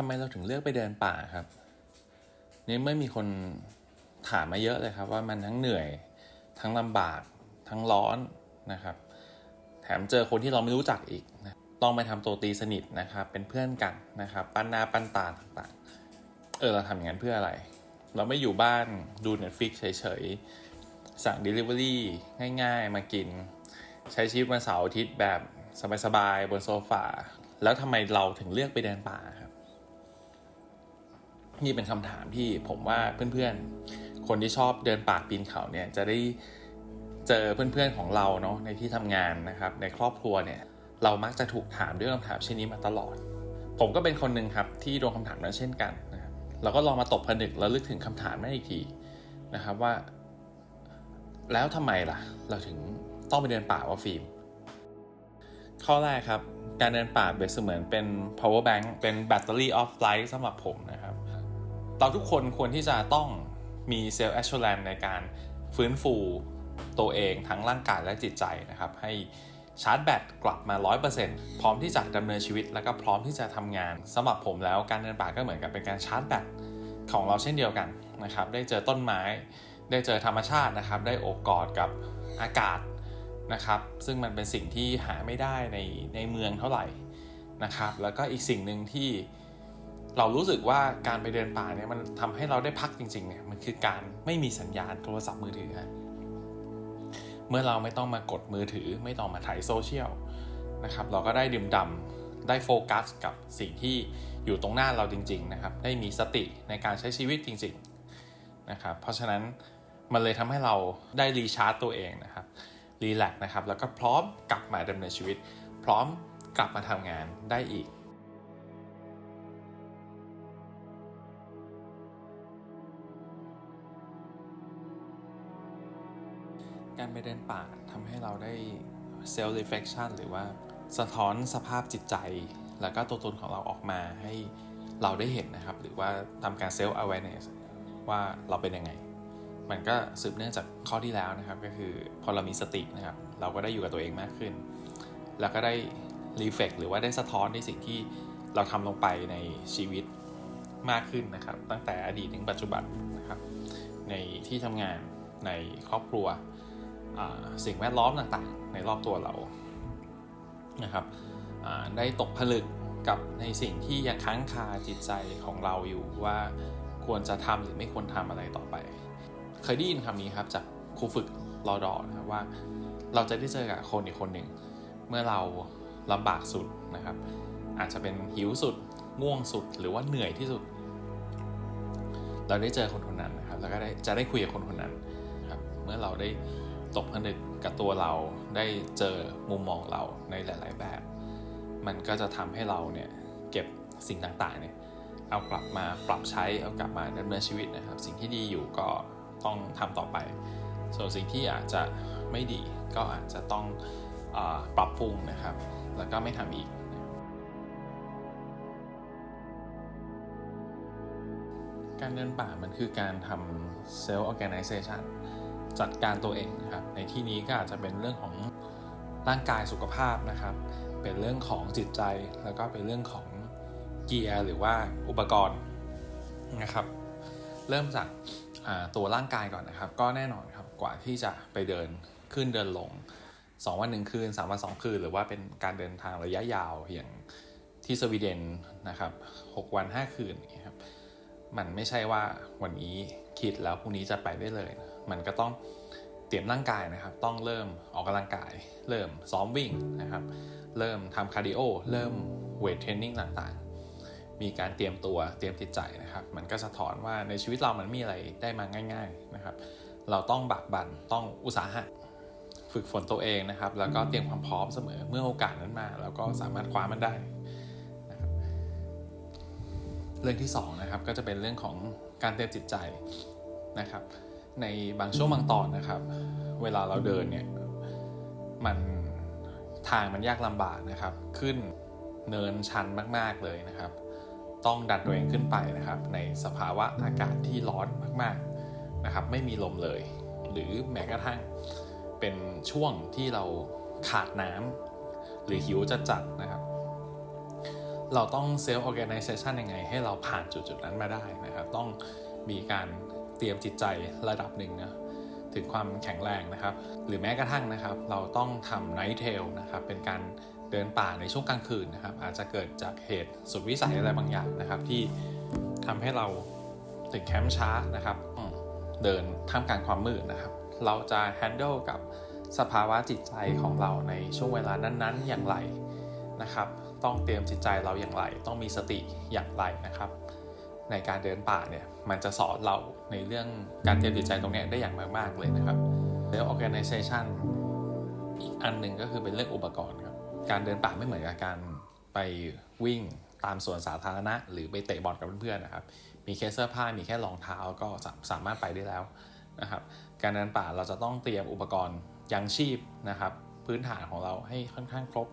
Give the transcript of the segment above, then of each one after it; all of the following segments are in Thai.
ทำไมเราถึงเลือกไปเดินป่าครับ นี่เมื่อมีคนถามมาเยอะเลยครับ ว่ามันทั้งเหนื่อย ทั้งลำบาก ทั้งร้อนนะครับ แถมเจอคนที่เราไม่รู้จักอีกนะต้องไปทำตัวตีสนิทนะครับ เป็นเพื่อนกันนะครับ ปั้นหน้าปั้นตาต่างๆ เออเราทำอย่างนั้นเพื่ออะไร เราไม่อยู่บ้านดู Netflix เฉยๆ สั่ง Delivery ง่ายๆ มากิน ใช้ชีวิตวันเสาร์อาทิตย์แบบสบายๆ บนโซฟา แล้วทำไมเราถึงเลือกไปเดินป่าครับ นี่เป็นคำถามที่ผมว่าเพื่อนๆ คนที่ชอบเดินป่าปีนเขาเนี่ยจะได้เจอเพื่อนๆของเราเนาะในที่ทำงานนะครับ ในครอบครัวเนี่ยเรามักจะถูกถามด้วยคำถามเช่นนี้มาตลอด ผมก็เป็นคนหนึ่งครับที่โดนคำถามนั้นเช่นกันนะครับเราก็ลองมาตบผนึกแล้วลึกถึงคำถามนั้นอีกทีนะครับว่า แล้วทำไมล่ะ เราถึงต้องไปเดินป่าวะฟิล์มข้อแรกครับ การเดินป่าเบสเสมือนเป็น power bank เป็น battery of light สำหรับผมนะ เราทุกคนควรที่จะต้องมี self assurance ในการฟื้นฟูตัวเองทั้งร่างกายและจิตใจนะครับ ให้ชาร์จแบตกลับมา 100%พร้อมที่จะดำเนินชีวิต แล้วก็พร้อมที่จะทำงานสำหรับผมแล้วการเดินป่าก็เหมือนกับเป็นการชาร์จแบตของเราเช่นเดียวกันนะครับ ได้เจอต้นไม้ ได้เจอธรรมชาตินะครับ ได้โอบกอดกับอากาศนะครับ ซึ่งมันเป็นสิ่งที่หาไม่ได้ในในเมืองเท่าไหร่นะครับ แล้วก็อีกสิ่งหนึ่งที่ เรารู้สึกว่าการไปเดินป่าเนี่ยมันทำให้เราได้พักจริงๆเนี่ยมันคือการไม่มีสัญญาณโทรศัพท์มือถือเมื่อเราไม่ต้องมากดมือถือ ไม่ต้องมาถ่ายโซเชียลนะครับเราก็ได้ดื่มด่ำได้โฟกัสกับสิ่งที่อยู่ตรงหน้าเราจริง ๆ นะครับ ได้มีสติในการใช้ชีวิตจริงๆนะครับเพราะฉะนั้นมันเลยทำให้เราได้รีชาร์จตัวเองนะครับรีแลกซ์นะครับแล้วก็พร้อมกลับมาดำเนินชีวิต พร้อมกลับมาทำงานได้อีก เดินป่าทำให้เราได้ self reflection หรือว่าสะท้อนสภาพจิตใจ แล้วก็ตัวตนของเราออกมาให้เราได้เห็นนะครับ หรือว่าทำการ self awareness ว่าเราเป็นยังไง มันก็สืบเนื่องจากข้อที่แล้วนะครับ ก็คือพอเรามีสตินะครับ เราก็ได้อยู่กับตัวเองมากขึ้น แล้วก็ได้รีเฟกหรือว่าได้สะท้อนในสิ่งที่เราทำลงไปในชีวิตมากขึ้นนะครับ ตั้งแต่อดีตถึงปัจจุบันนะครับ ในที่ทำงานในครอบครัว สิ่งแวดล้อมต่างๆ ในรอบตัวเรานะครับได้ตกผลึกกับในสิ่งที่ยังค้างคาจิตใจของเราอยู่ว่าควรจะทำหรือไม่ควรทำอะไรต่อไป เคยได้ยินคำนี้ครับจากครูฝึกรอดอนะครับว่า เราจะได้เจอกับคนอีกคนหนึ่ง เมื่อเราลำบากสุดนะครับ อาจจะเป็นหิวสุดง่วงสุดหรือว่าเหนื่อยที่สุด เราได้เจอคนคนนั้นนะครับ แล้วก็ได้จะได้คุยกับคนคนนั้นครับเมื่อเราได้ ตกผนึกกับตัวเราได้เจอมุมมองเราในหลาย ๆ แบบ มันก็จะทำให้เราเนี่ยเก็บสิ่งต่างๆเนี่ยเอากลับมาปรับใช้เอากลับมาดำเนินชีวิตนะครับ สิ่งที่ดีอยู่ก็ต้องทำต่อไป ส่วนสิ่งที่อาจจะไม่ดีก็อาจจะต้องอปรับปรุงนะครับ แล้วก็ไม่ทำอีกการเดินป่ามันคือการทำ self organization จัดการตัวเองนะครับ ในที่นี้ก็อาจจะเป็นเรื่องของร่างกายสุขภาพนะครับ เป็นเรื่องของจิตใจแล้วก็เป็นเรื่องของเกียร์หรือว่าอุปกรณ์นะครับ เริ่มจากตัวร่างกายก่อนนะครับ ก็แน่นอนครับกว่าที่จะไปเดินขึ้นเดินลง 2 วันหนึ่งคืน 3 วัน 2 คืน หรือว่าเป็นการเดินทางระยะยาวอย่างที่สวีเดนนะครับ 6 วัน 5 คืนอย่างเงี้ยครับมันไม่ใช่ว่าวันนี้คิดแล้วพรุ่งนี้จะไปได้เลย มันก็ต้องเตรียมร่างกายนะครับ ต้องเริ่มออกกำลังกาย เริ่มซ้อมวิ่งนะครับ เริ่มทำคาร์ดิโอ เริ่มเวทเทรนนิ่งต่างๆ มีการเตรียมตัว เตรียมจิตใจนะครับ มันก็สะท้อนว่าในชีวิตเรามันมีอะไรได้มาง่าย ๆนะครับ เราต้องบักบันต้องอุตสาหะ ฝึกฝนตัวเองนะครับ แล้วก็เตรียมความพร้อมเสมอ เมื่อโอกาสนั้นมาแล้วก็สามารถคว้ามันได้นะครับเรื่องที่สองนะครับ ก็จะเป็นเรื่องของการเตรียมจิตใจนะครับ ในบางช่วงบางตอนนะครับ เวลาเราเดินเนี่ยมันทางมันยากลำบากนะครับ ขึ้นเนินชันมาก ๆเลยนะครับ ต้องดันตัวเองขึ้นไปนะครับ ในสภาวะอากาศที่ร้อนมากๆนะครับ ไม่มีลมเลย หรือแม้กระทั่งเป็นช่วงที่เราขาดน้ำหรือหิวจะจัดนะครับ เราต้องเซลล์ organization ยังไง ให้เราผ่านจุดจุดๆนั้นมาได้นะครับ ต้องมีการ เตรียมจิตใจระดับหนึ่งนะถึงความแข็งแรงนะครับ หรือแม้กระทั่งนะครับ เราต้องทำ night trail นะครับ เป็นการเดินป่าในช่วงกลางคืนนะครับ อาจจะเกิดจากเหตุสุดวิสัยอะไรบางอย่างนะครับ ที่ทำให้เราถึงแคมป์ช้านะครับเดินท่ามกลางความมืดนะครับ เราจะ handle กับสภาวะจิตใจของเราในช่วงเวลานั้น ๆ อย่างไรนะครับ ต้องเตรียมจิตใจเราอย่างไร ต้องมีสติอย่างไรนะครับ ในการเดินป่าเนี่ยมันจะสอนเราในเรื่องการเตรียมจิตใจตรงนี้ได้อย่างมากๆเลยนะครับแล้ว organization อีกอันหนึ่งก็คือเป็นเรื่องอุปกรณ์ครับการเดินป่าไม่เหมือนกับการไปวิ่งตามสวนสาธารณะ หรือไปเตะบอลกับเพื่อนๆนะครับ มีแค่เสื้อผ้ามีแค่รองเท้าก็สาสามารถไปได้แล้วนะครับ การเดินป่าเราจะต้องเตรียมอุปกรณ์ยังชีพนะครับ พื้นฐานของเราให้ค่อนข้างครบ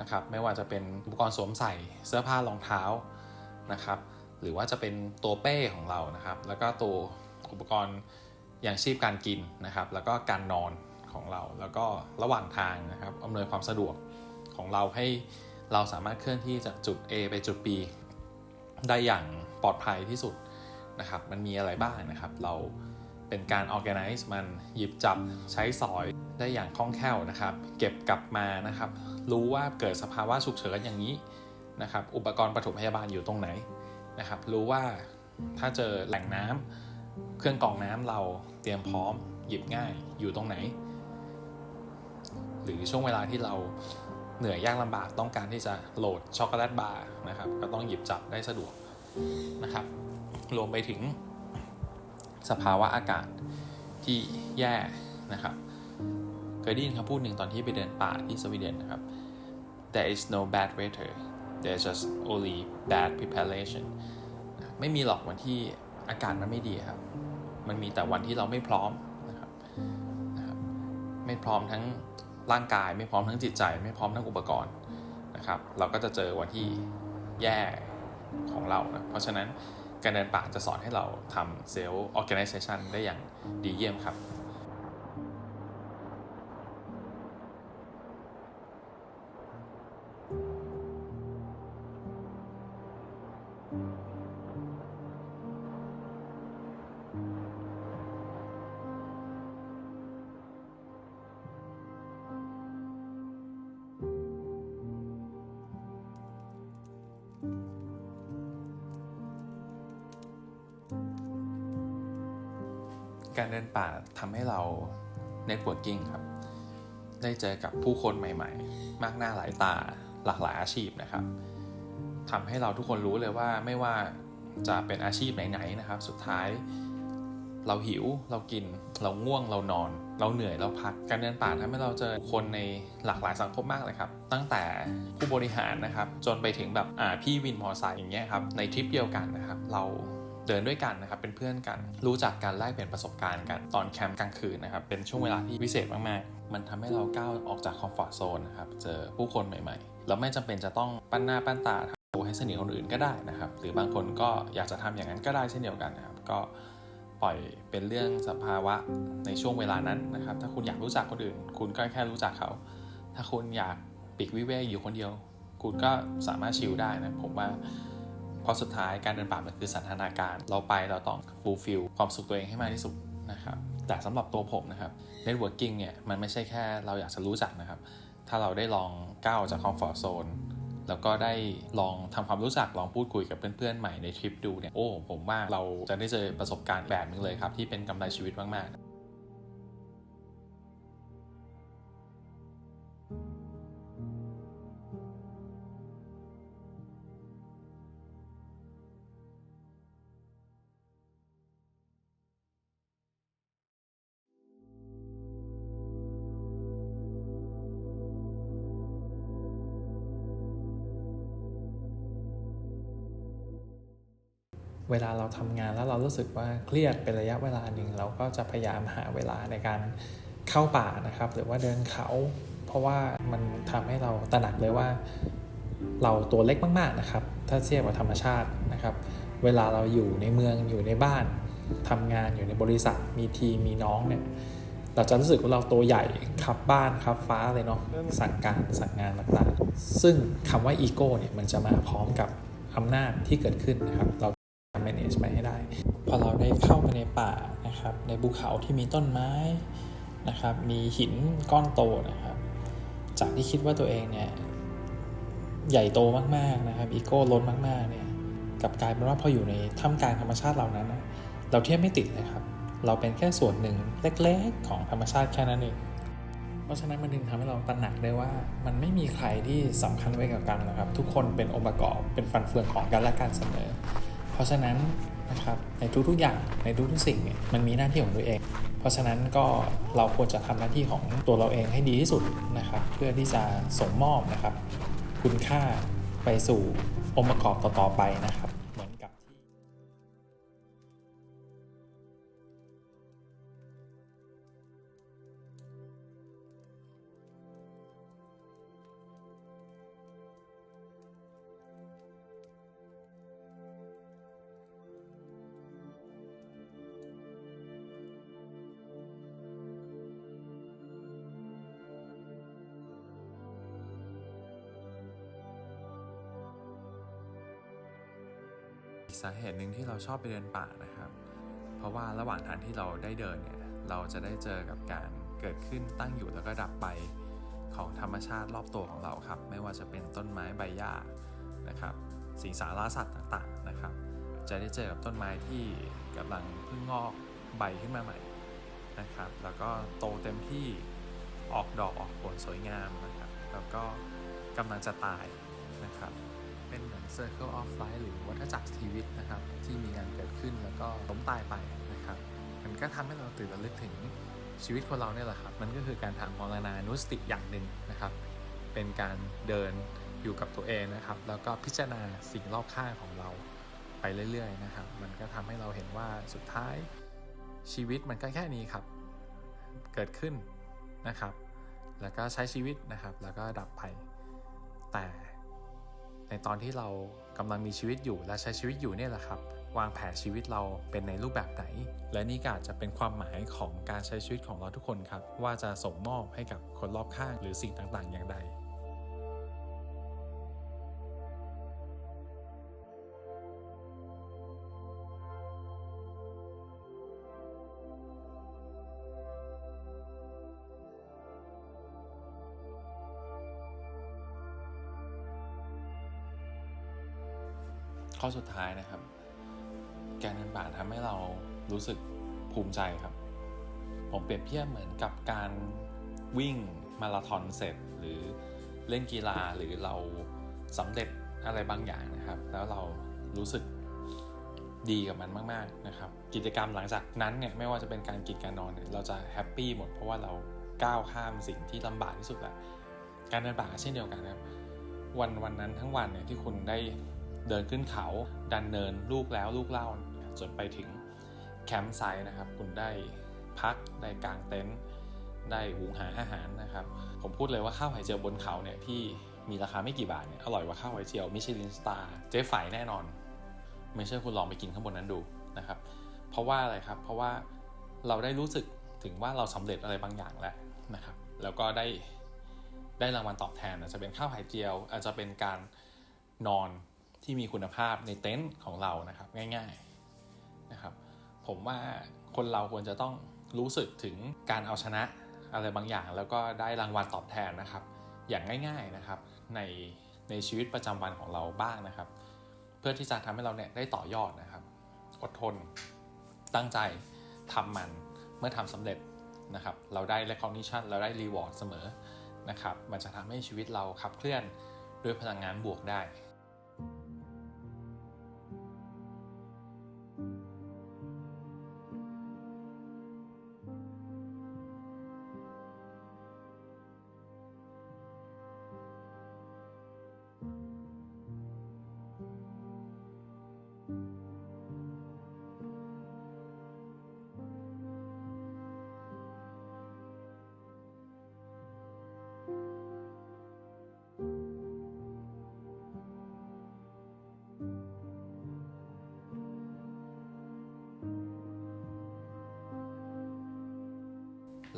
นะครับ ไม่ว่าจะเป็นอุปกรณ์สวมใส่เสื้อผ้ารองเท้านะครับ หรือว่าจะเป็นตัวเป้ของเรานะครับ แล้วก็ตัวอุปกรณ์อย่างชีพการกินนะครับ แล้วก็การนอนของเรา แล้วก็ระหว่างทางนะครับอำนวยความสะดวกของเราให้เราสามารถเคลื่อนที่จากจุด A ไปจุด B ได้อย่างปลอดภัยที่สุดนะครับ มันมีอะไรบ้างนะครับ เราเป็นการ organize มันหยิบจับใช้สอยได้อย่างคล่องแคล่วนะครับ เก็บกลับมานะครับ รู้ว่าเกิดสภาวะฉุกเฉินอย่างนี้นะครับ อุปกรณ์ปฐมพยาบาลอยู่ตรงไหน นะครับ รู้ว่าถ้าเจอแหล่งน้ำเครื่องกรองน้ำเราเตรียมพร้อม หยิบง่ายอยู่ตรงไหน หรือช่วงเวลาที่เราเหนื่อยยากลำบากต้องการที่จะโหลดช็อกโกแลตบาร์นะครับ ก็ต้องหยิบจับได้สะดวกนะครับ รวมไปถึงสภาวะอากาศที่แย่นะครับเคยได้ยินคำพูดหนึ่งตอนที่ไปเดินป่าที่สวีเดนนะครับ there is no bad weather there's just only bad preparation ไม่มีหรอกวันที่อากาศมันไม่ดีครับ มันมีแต่วันที่เราไม่พร้อมนะครับนะครับ ไม่พร้อมทั้งร่างกาย ไม่พร้อมทั้งจิตใจ ไม่พร้อมทั้งอุปกรณ์นะครับ เราก็จะเจอวันที่แย่ของเรานะ เพราะฉะนั้นการเดินป่าจะสอนให้เราทำเซลล์ organization ได้อย่างดีเยี่ยมครับ การเดินป่าทำให้เรา networking ครับ ได้เจอกับผู้คนใหม่ ๆ มากหน้าหลายตาหลากหลายอาชีพนะครับทำให้เราทุกคนรู้เลยว่าไม่ว่าจะเป็นอาชีพไหนๆนะครับ สุดท้ายเราหิวเรากิน เราง่วงเรานอน เราเหนื่อยเราพักการเดินป่าทำให้เราเจอคนในหลากหลายสังคมมากเลยครับ ตั้งแต่ผู้บริหารนะครับ จนไปถึงแบบอ่าพี่วินมอเตอร์ไซค์อย่างเงี้ยครับในทริปเดียวกันนะครับ เรา เดินด้วยกันนะครับเป็นเพื่อนกัน รู้จักการแลกเปลี่ยนประสบการณ์กัน ตอนแคมป์กลางคืนนะครับเป็นช่วงเวลาที่พิเศษมากๆ มันทำให้เราก้าวออกจากคอมฟอร์ทโซนนะครับเจอผู้คนใหม่ๆ เราไม่จำเป็นจะต้องปั้นหน้าปั้นตาทำตัวให้สนิทคนอื่นก็ได้นะครับ หรือบางคนก็อยากจะทำอย่างนั้นก็ได้เช่นเดียวกันนะครับก็ปล่อยเป็นเรื่องสภาวะในช่วงเวลานั้นนะครับ ถ้าคุณอยากรู้จักคนอื่น คุณก็แค่รู้จักเขา ถ้าคุณอยากปีกวิเวกอยู่คนเดียว คุณก็สามารถชิลได้นะผมว่า เพราะสุดท้ายการเดินป่ามันคือสันทนาการ เราไปเราต้องฟูลฟิลความสุขตัวเองให้มากที่สุดนะครับแต่สำหรับตัวผมนะครับ networking เนี่ยมันไม่ใช่แค่เราอยากจะรู้จักนะครับ ถ้าเราได้ลองก้าวออกจากคอมฟอร์ทโซนแล้วก็ได้ลองทำความรู้จักลองพูดคุยกับเพื่อนๆใหม่ในทริปดูเนี่ยโอ้ผมว่าเราจะได้เจอประสบการณ์แบบนึงเลยครับที่เป็นกำไรชีวิตมากๆ เวลาเราทำงานแล้วเรารู้สึกว่าเครียดเป็นระยะเวลาหนึ่งเราก็จะพยายามหาเวลาในการเข้าป่านะครับ หรือว่าเดินเขา เพราะว่ามันทำให้เราตระหนักเลยว่า เราตัวเล็กมากๆนะครับ ถ้าเทียบกับธรรมชาตินะครับ เวลาเราอยู่ในเมืองอยู่ในบ้านทำงานอยู่ในบริษัทมีทีมมีน้องเนี่ยเราจะรู้สึกว่าเราตัวใหญ่ครับบ้านครับฟ้าเลยเนาะสั่งการสั่งงานต่างๆซึ่งคำว่าอีโก้เนี่ยมันจะมาพร้อมกับอำนาจที่เกิดขึ้นนะครับเรา manage ไปให้ได้ พอเราได้เข้าไปในป่านะครับในภูเขาที่มีต้นไม้นะครับมีหินก้อนโตนะครับจากที่คิดว่าตัวเองเนี่ยใหญ่โตมากๆนะครับอีโก้ล้นมากๆเนี่ยกับกลายเป็นว่าพออยู่ในท่ามกลางธรรมชาติเหล่านั้นนะเราเทียบไม่ติดนะครับ เราเป็นแค่ส่วนหนึ่งเล็กๆของธรรมชาติแค่นั้นเองเพราะฉะนั้นมันดึงทำให้เราตระหนักได้ว่า มันไม่มีใครที่สำคัญไว้กับกันนะครับ ทุกคนเป็นองค์ประกอบเป็นฟันเฟืองของกันและกันเสมอ เพราะฉะนั้นนะครับในทุกๆอย่างในทุกๆสิ่งเนี่ยมันมีหน้าที่ของตัวเอง เพราะฉะนั้นก็เราควรจะทำหน้าที่ของตัวเราเองให้ดีที่สุดนะครับ เพื่อที่จะส่งมอบนะครับ คุณค่าไปสู่องค์ประกอบต่อๆไปนะครับ กสาเหตุหนึ่งที่เราชอบไปเดินป่านะครับ เพราะว่าระหว่างทางที่เราได้เดินเนี่ยเราจะได้เจอกับการเกิดขึ้นตั้งอยู่แล้วก็ดับไปของธรรมชาติรอบตัวของเราครับ ไม่ว่าจะเป็นต้นไม้ใบหญ้านะครับสิงสาราสัตว์ต่างๆนะครับ จะได้เจอกับต้นไม้ที่กำลังเพิ่งงอกใบขึ้นมาใหม่นะครับ แล้วก็โตเต็มที่ออกดอกออกผลสวยงามนะครับ แล้วก็กำลังจะตายนะครับ เป็นเหมือน Circle of Life หรือวัฏจักรชีวิตนะครับ ที่มีการเกิดขึ้นแล้วก็ล้มตายไปนะครับ มันก็ทำให้เราตื่นระลึกถึงชีวิตคนเราเนี่ยแหละครับ มันก็คือการทางมรณานุสติอย่างหนึ่งนะครับ เป็นการเดินอยู่กับตัวเองนะครับ แล้วก็พิจารณาสิ่งรอบข้างของเราไปเรื่อยๆนะครับ มันก็ทำให้เราเห็นว่าสุดท้ายชีวิตมันก็แค่นี้ครับ เกิดขึ้นนะครับ แล้วก็ใช้ชีวิตนะครับ แล้วก็ดับไป แต่ ในตอนที่เรากำลังมีชีวิตอยู่และใช้ชีวิตอยู่เนี่ยแหละครับ วางแผนชีวิตเราเป็นในรูปแบบไหน และนี่ก็อาจจะเป็นความหมายของการใช้ชีวิตของเราทุกคนครับ ว่าจะส่งมอบให้กับคนรอบข้างหรือสิ่งต่างๆ อย่างใด ข้อสุดท้ายนะครับ การเดินป่าทำให้เรารู้สึกภูมิใจครับ ผมเปรียบเทียบเหมือนกับการวิ่งมาราธอนเสร็จ หรือเล่นกีฬาหรือเราสำเร็จอะไรบางอย่างนะครับ แล้วเรารู้สึกดีกับมันมากๆนะครับ กิจกรรมหลังจากนั้นเนี่ยไม่ว่าจะเป็นการกินการนอนเนี่ยเราจะแฮปปี้หมดเพราะว่าเราก้าวข้ามสิ่งที่ลำบากที่สุดแหละการเดินป่ากเช่นเดียวกันครับ วันวันนั้นทั้งวันเนี่ยที่คุณได้ เดินขึ้นเขา ดันเนินลูกแล้วลูกเล่าจนไปถึงแคมป์ไซต์นะครับ คุณได้พักได้กางเต็นท์ได้หุงหาอาหารนะครับ ผมพูดเลยว่าข้าวไข่เจียวบนเขาเนี่ยที่มีราคาไม่กี่บาทเนี่ยอร่อยกว่าข้าวไข่เจียวมิชลินสตาร์เจ๊ไฝแน่นอน ไม่เชื่อคุณลองไปกินข้างบนนั้นดูนะครับ เพราะว่าอะไรครับ เพราะว่าเราได้รู้สึกถึงว่าเราสำเร็จอะไรบางอย่างแล้วนะครับ แล้วก็ได้ได้รางวัลตอบแทนอาจจะเป็นข้าวไข่เจียว อาจจะเป็นการนอน ที่มีคุณภาพในเต็นท์ของเรานะครับง่ายๆนะครับผมว่าคนเราควรจะต้องรู้สึกถึงการเอาชนะอะไรบางอย่าง แล้วก็ได้รางวัลตอบแทนนะครับ อย่างง่าย ๆนะครับในในชีวิตประจำวันของเราบ้างนะครับ เพื่อที่จะทำให้เราเนี่ยได้ต่อยอดนะครับ อดทนตั้งใจทำมันเมื่อทำสำเร็จนะครับ เราได้ recognition เราได้ reward เสมอนะครับ มันจะทำให้ชีวิตเราขับเคลื่อนด้วยพลังงานบวกได้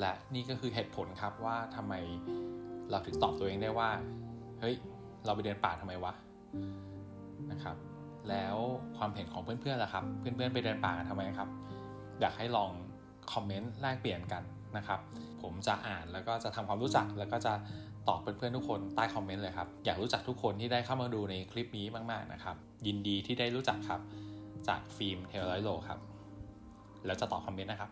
และนี่ก็คือเหตุผลครับว่าทำไมเราถึงตอบตัวเองได้ว่า เฮ้ย เราไปเดินป่าทำไมวะนะครับ แล้วความเห็นของเพื่อนๆล่ะครับ เพื่อนๆไปเดินป่ากันทำไมครับ อยากให้ลองคอมเมนต์แลกเปลี่ยนกันนะครับ ผมจะอ่านแล้วก็จะทำความรู้จักแล้วก็จะตอบเพื่อนๆทุกคนใต้คอมเมนต์เลยครับ อยากรู้จักทุกคนที่ได้เข้ามาดูในคลิปนี้มากๆนะครับ ยินดีที่ได้รู้จักครับ จากฟิล์มเทลไลโลครับ แล้วจะตอบคอมเมนต์นะครับ